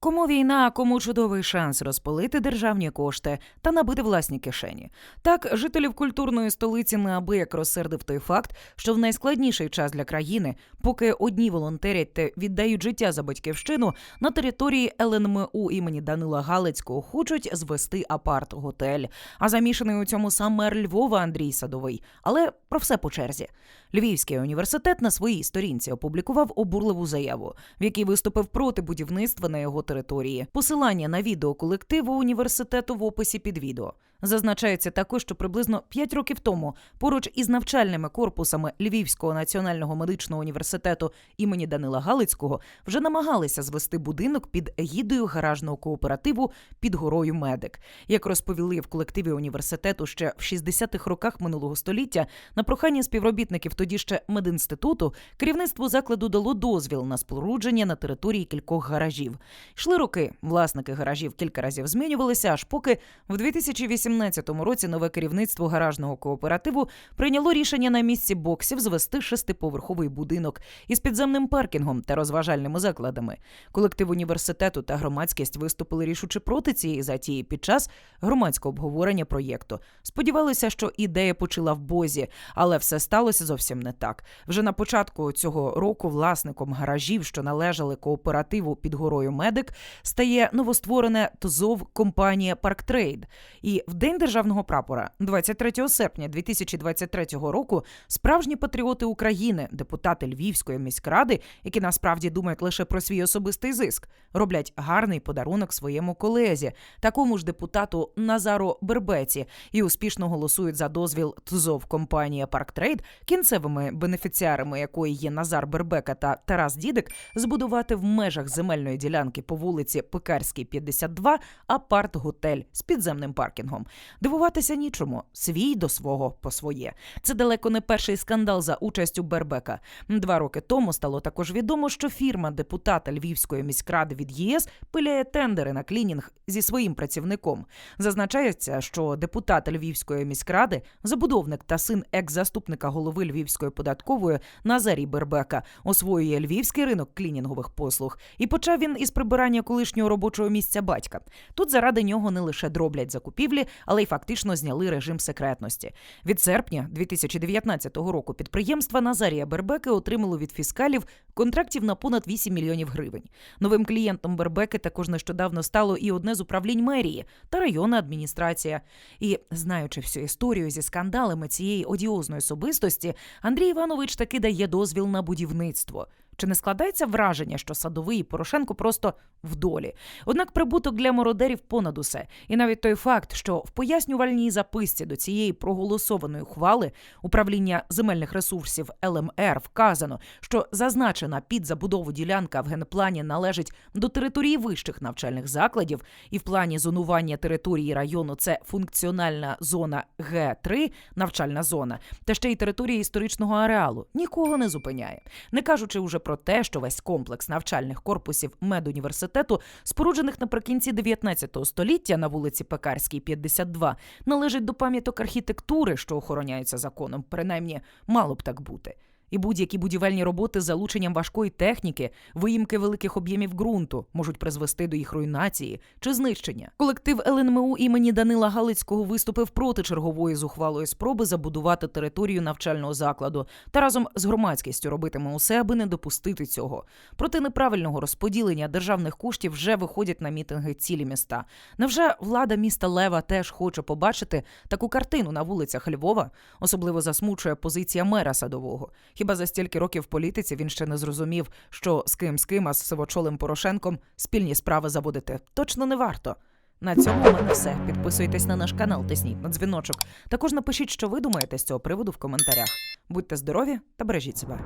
Кому війна, кому чудовий шанс розпилити державні кошти та набити власні кишені. Так, жителів культурної столиці неабияк розсердив той факт, що в найскладніший час для країни, поки одні волонтерять та віддають життя за батьківщину, на території ЛНМУ імені Данила Галицького хочуть звести апарт-готель. А замішаний у цьому сам мер Львова Андрій Садовий. Але про все по черзі. Львівський університет на своїй сторінці опублікував обурливу заяву, в якій виступив проти будівництва на його території. Посилання на відео колективу університету в описі під відео. Зазначається також, що приблизно 5 років тому поруч із навчальними корпусами Львівського національного медичного університету імені Данила Галицького вже намагалися звести будинок під егідою гаражного кооперативу під горою Медик. Як розповіли в колективі університету ще в 60-х роках минулого століття, на прохання співробітників тоді ще медінституту керівництво закладу дало дозвіл на спорудження на території кількох гаражів. Йшли роки. Власники гаражів кілька разів змінювалися, аж поки в 2018 році нове керівництво гаражного кооперативу прийняло рішення на місці боксів звести шестиповерховий будинок із підземним паркінгом та розважальними закладами. Колектив університету та громадськість виступили рішуче проти цієї затії під час громадського обговорення проєкту. Сподівалися, що ідея почала в бозі, але все сталося зовсім не так. Вже на початку цього року власником гаражів, що належали кооперативу під горою Медик, стає новостворене ТЗОВ компанія Парктрейд. І в день державного прапора, 23 серпня 2023 року, справжні патріоти України, депутати Львівської міськради, які насправді думають лише про свій особистий зиск, роблять гарний подарунок своєму колезі, такому ж депутату Назару Бербеці, і успішно голосують за дозвіл ТЗОВ компанія Парктрейд, кінцевими бенефіціарами якої є Назар Бербека та Тарас Дідик, збудувати в межах земельної ділянки по вулиці Пекарській, 52, апарт-готель з підземним паркінгом. Дивуватися нічому, свій до свого по своє. Це далеко не перший скандал за участю Бербека. Два роки тому стало також відомо, що фірма депутата Львівської міськради від ЄС пиляє тендери на клінінг зі своїм працівником. Зазначається, що депутат Львівської міськради, забудовник та син екс-заступника голови Львівської податкової Назарій Бербека освоює львівський ринок клінінгових послуг. І почав він із прибирання колишнього робочого місця батька. Тут заради нього не лише дроблять закупівлі, але й фактично зняли режим секретності. Від серпня 2019 року підприємства Назарія Бербеки отримало від фіскалів контрактів на понад 8 мільйонів гривень. Новим клієнтом Бербеки також нещодавно стало і одне з управлінь мерії та районна адміністрація. І знаючи всю історію зі скандалами цієї одіозної особистості, Андрій Іванович таки дає дозвіл на будівництво. Чи не складається враження, що садовий і Порошенко просто в долі? Однак прибуток для мародерів понад усе, і навіть той факт, що в пояснювальній записці до цієї проголосованої ухвали управління земельних ресурсів ЛМР вказано, що зазначена під забудову ділянка в генплані належить до території вищих навчальних закладів, і в плані зонування території району це функціональна зона Г3, навчальна зона, та ще й територія історичного ареалу. Нікого не зупиняє, не кажучи уже про те, що весь комплекс навчальних корпусів медуніверситету, споруджених наприкінці 19 століття на вулиці Пекарській, 52, належить до пам'яток архітектури, що охороняється законом. Принаймні, мало б так бути. І будь-які будівельні роботи з залученням важкої техніки, виїмки великих об'ємів ґрунту можуть призвести до їх руйнації чи знищення. Колектив ЛНМУ імені Данила Галицького виступив проти чергової зухвалої спроби забудувати територію навчального закладу та разом з громадськістю робитиме усе, аби не допустити цього. Проти неправильного розподілення державних коштів вже виходять на мітинги цілі міста. Невже влада міста Лева теж хоче побачити таку картину на вулицях Львова? Особливо засмучує позиція мера садового. Хіба за стільки років в політиці він ще не зрозумів, що з ким з ким, а з сивочолим Порошенком спільні справи заводити точно не варто. На цьому у мене все. Підписуйтесь на наш канал, тисніть на дзвіночок. Також напишіть, що ви думаєте з цього приводу в коментарях. Будьте здорові та бережіть себе.